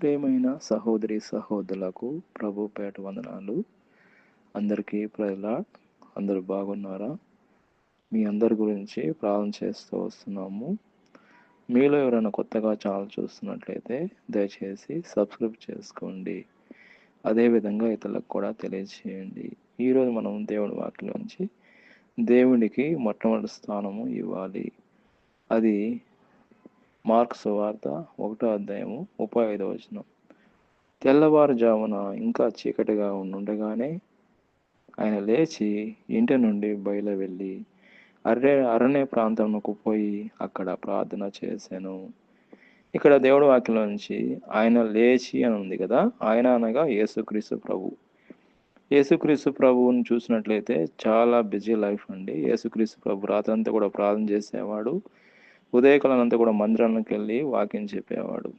ప్రేమైన సహోదరి సహోదరులకు ప్రభుపేట వందనాలు. అందరికీ ప్రజల అందరూ బాగున్నారా? మీ అందరి గురించి ప్రార్థన చేస్తూ వస్తున్నాము. మీలో ఎవరైనా కొత్తగా ఛానల్ చూస్తున్నట్లయితే దయచేసి సబ్స్క్రైబ్ చేసుకోండి. అదేవిధంగా ఇతరులకు కూడా తెలియజేయండి. ఈరోజు మనం దేవుడి వాక్యలోంచి దేవునికి మొట్టమొదటి స్థానము ఇవ్వాలి. అది మార్క్స్ వార్త ఒకటో అధ్యాయము ముప్పై ఐదో వచనం. తెల్లవారుజామున ఇంకా చీకటిగా ఉండుండగానే ఆయన లేచి ఇంటి నుండి బయలు వెళ్ళి అరే అరణ్య ప్రాంతంకు పోయి అక్కడ ప్రార్థన చేశాను ఇక్కడ దేవుడు వాక్యంలో నుంచి ఆయన లేచి అని ఉంది కదా ఆయన అనగా యేసుక్రీస్తు ప్రభు. యేసుక్రీస్తు ప్రభువుని చూసినట్లయితే చాలా బిజీ లైఫ్ అండి. యేసుక్రీస్తు ప్రభు రాత్రంతా కూడా ప్రార్థన చేసేవాడు. ఉదయకాలంతా కూడా మందిరానికి వెళ్ళి వాక్యం చెప్పేవాడు.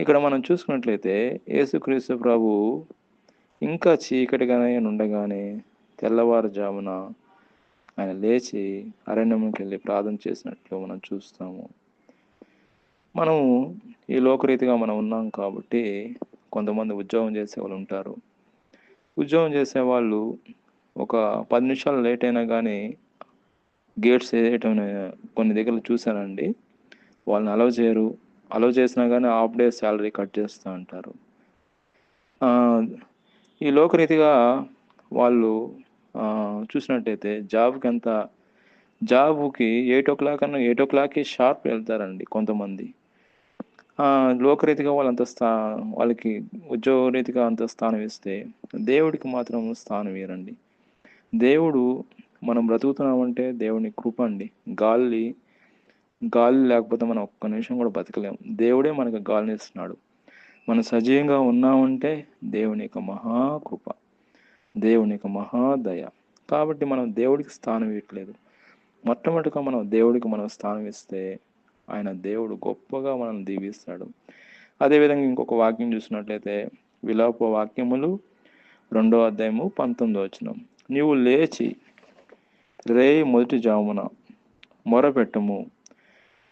ఇక్కడ మనం చూసుకున్నట్లయితే యేసుక్రీస్తు ప్రభు ఇంకా చీకటిగానే ఉండగానే తెల్లవారుజామున ఆయన లేచి అరణ్యంకి వెళ్ళి ప్రార్థన చేసినట్లు మనం చూస్తాము. మనము ఈ లోకరీతిగా మనం ఉన్నాం కాబట్టి కొంతమంది ఉద్యోగం చేసే వాళ్ళు ఉంటారు. ఉద్యోగం చేసే వాళ్ళు ఒక పది నిమిషాలు లేట్ అయినా కానీ గేట్స్ వేయటం కొన్ని దగ్గర చూశానండి వాళ్ళని అలౌ చేయరు. అలౌ చేసినా కానీ హాఫ్ డే శాలరీ కట్ చేస్తూ అంటారు ఈ లోకరీతిగా వాళ్ళు చూసినట్టయితే జాబ్కి ఎంత జాబ్కి ఎయిట్ ఓ క్లాక్ అన్న ఎయిట్ ఓ క్లాక్కి షార్ప్ వెళ్తారండి కొంతమంది. లోకరీతిగా వాళ్ళంత స్థా వాళ్ళకి ఉద్యోగ రీతిగా అంత స్థానం ఇస్తే దేవుడికి మాత్రం స్థానం ఇవ్వరండి దేవుడు మనం బ్రతుకుతున్నామంటే దేవుని కృప అండి. గాలి గాలి లేకపోతే మనం ఒక్క నిమిషం కూడా బతకలేము దేవుడే మనకు గాలిని ఇస్తున్నాడు మనం సజీవంగా ఉన్నామంటే దేవుని యొక్క మహాకృప దేవుని యొక్క మహాదయ కాబట్టి మనం దేవుడికి స్థానం ఇవ్వట్లేదు. మొట్టమొదటిగా మనం దేవుడికి మనం స్థానం ఇస్తే ఆయన దేవుడు గొప్పగా మనల్ని దీవిస్తాడు. అదేవిధంగా ఇంకొక వాక్యం చూసినట్లయితే విలాప వాక్యములు రెండో అధ్యాయము పంతొమ్మిదో వచ్చిన నీవు లేచి రే మొదటి జామున మొరపెట్టము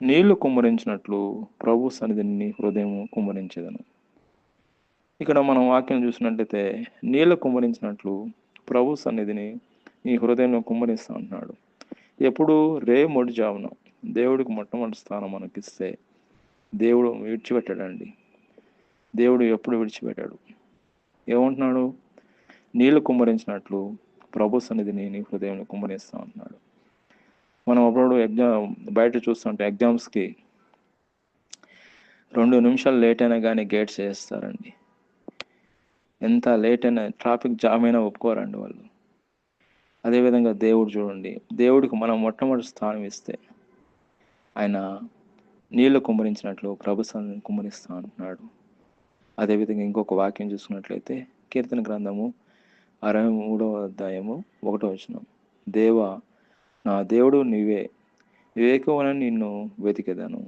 నీళ్ళు కుమ్మరించినట్లు ప్రభు సన్నిధిని హృదయం కుమ్మరించేదను. ఇక్కడ మనం వాక్యం చూసినట్లయితే నీళ్ళు కుమ్మరించినట్లు ప్రభు సన్నిధిని నీ హృదయంలో కుమ్మరిస్తా అంటున్నాడు. ఎప్పుడు రే మొడి జామున దేవుడికి మొట్టమొదటి స్థానం మనకిస్తే దేవుడు విడిచిపెట్టాడండి. దేవుడు ఎప్పుడు విడిచిపెట్టాడు? ఏమంటున్నాడు? నీళ్ళు కుమ్మరించినట్లు ప్రభు సన్నిధిని నీ హృదయం కుమ్మరిస్తా ఉంటున్నాడు మనం అప్పుడు ఎగ్జామ్ బయట చూస్తుంటే ఎగ్జామ్స్కి రెండు నిమిషాలు లేట్ అయినా కానీ గేట్స్ చేస్తారండి ఎంత లేట్ అయినా ట్రాఫిక్ జామ్ అయినా ఒప్పుకోరండి వాళ్ళు. అదేవిధంగా దేవుడు చూడండి. దేవుడికి మనం మొట్టమొదటి స్థానం ఇస్తే ఆయన నీళ్ళు కుమ్మరించినట్లు ప్రభు సన్నిధిని కుమ్మరిస్తా అంటున్నాడు. అదేవిధంగా ఇంకొక వాక్యం చూసుకున్నట్లయితే కీర్తన గ్రంథము అరవై మూడవ అధ్యాయము ఒకటో వచనం. దేవా నా దేవుడు నీవే. వివేకవన నిన్ను వెతికెదను.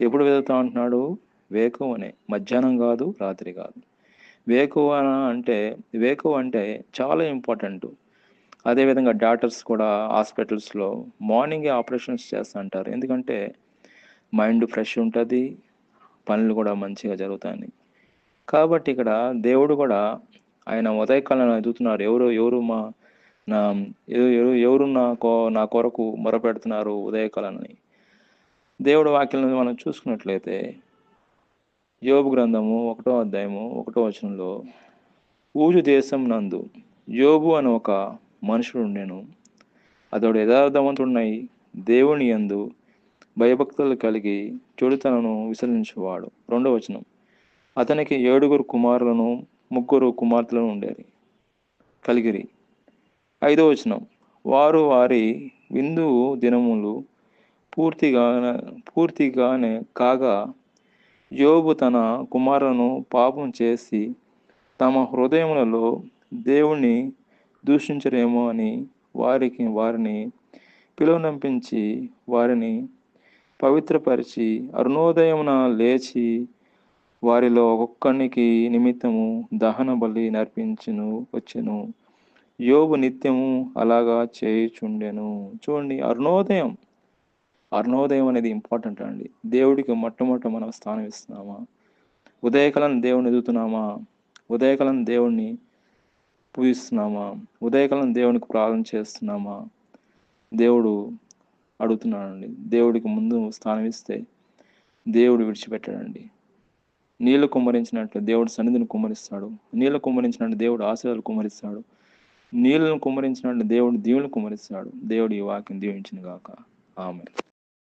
ఎప్పుడు వెతుకుతా అంటున్నాడు? వేకువనే మధ్యాహ్నం కాదు రాత్రి కాదు. వేకువన అంటే వేకువ అంటే చాలా ఇంపార్టెంట్ అదేవిధంగా డాక్టర్స్ కూడా హాస్పిటల్స్లో మార్నింగే ఆపరేషన్స్ చేస్తూ అంటారు ఎందుకంటే మైండ్ ఫ్రెష్ ఉంటుంది పనులు కూడా మంచిగా జరుగుతాయని కాబట్టి ఇక్కడ దేవుడు కూడా ఆయన ఉదయకాలం ఎదుగుతున్నారు. ఎవరు ఎవరు మా నా ఎవరు ఎవరు నా కో నా కొరకు మొరపెడుతున్నారు ఉదయకాలని దేవుడు వాక్యాలను మనం చూసుకున్నట్లయితే యోబు గ్రంథము ఒకటో అధ్యాయము ఒకటో వచనంలో ఊజు దేశం నందు యోబు అని ఒక మనుషుడు ఉండేను. అతడు యథార్థవంతుడున్నాయి దేవుని యందు భయభక్తులు కలిగి చెడుతనను విసరించేవాడు రెండో వచనం అతనికి ఏడుగురు కుమారులను ముగ్గురు కుమార్తెలు ఉండేది. కలిగిరి. ఐదో వచనం. వారు వారి విందు దినములు పూర్తిగా పూర్తిగానే కాగా యోబు తన కుమారులను పాపం చేసి తమ హృదయములలో దేవుణ్ణి దూషించరేమో అని వారికి వారిని పిలువనంపించి వారిని పవిత్రపరిచి అరుణోదయమున లేచి వారిలో ఒక్కొక్కనికి నిమిత్తము దహన బలి నర్పించును వచ్చెను. యోబు నిత్యము అలాగా చేయుచుండెను. చూడండి అరుణోదయం. అరుణోదయం అనేది ఇంపార్టెంట్ అండి. దేవుడికి మొట్టమొదట మనం స్థానం ఇస్తున్నామా ఉదయకాలం దేవుని ఎదుగుతున్నామా? ఉదయకాలం దేవుణ్ణి పూజిస్తున్నామా? ఉదయకాలం దేవునికి ప్రార్థన చేస్తున్నామా? దేవుడు అడుగుతున్నాడండి. దేవుడికి ముందు స్థానం ఇస్తే దేవుడు విడిచిపెట్టాడండి. నీళ్ళు కుమ్మరించినట్లు దేవుడు సన్నిధిని కుమ్మరిస్తాడు. నీళ్ళు కుమ్మరించినట్టు దేవుడు ఆశయాలు కుమ్మరిస్తాడు. నీళ్ళను కుమ్మరించినట్టు దేవుడు దీవులు కుమ్మరిస్తాడు. దేవుడు ఈ వాక్యం దీవించిన గాక. ఆమె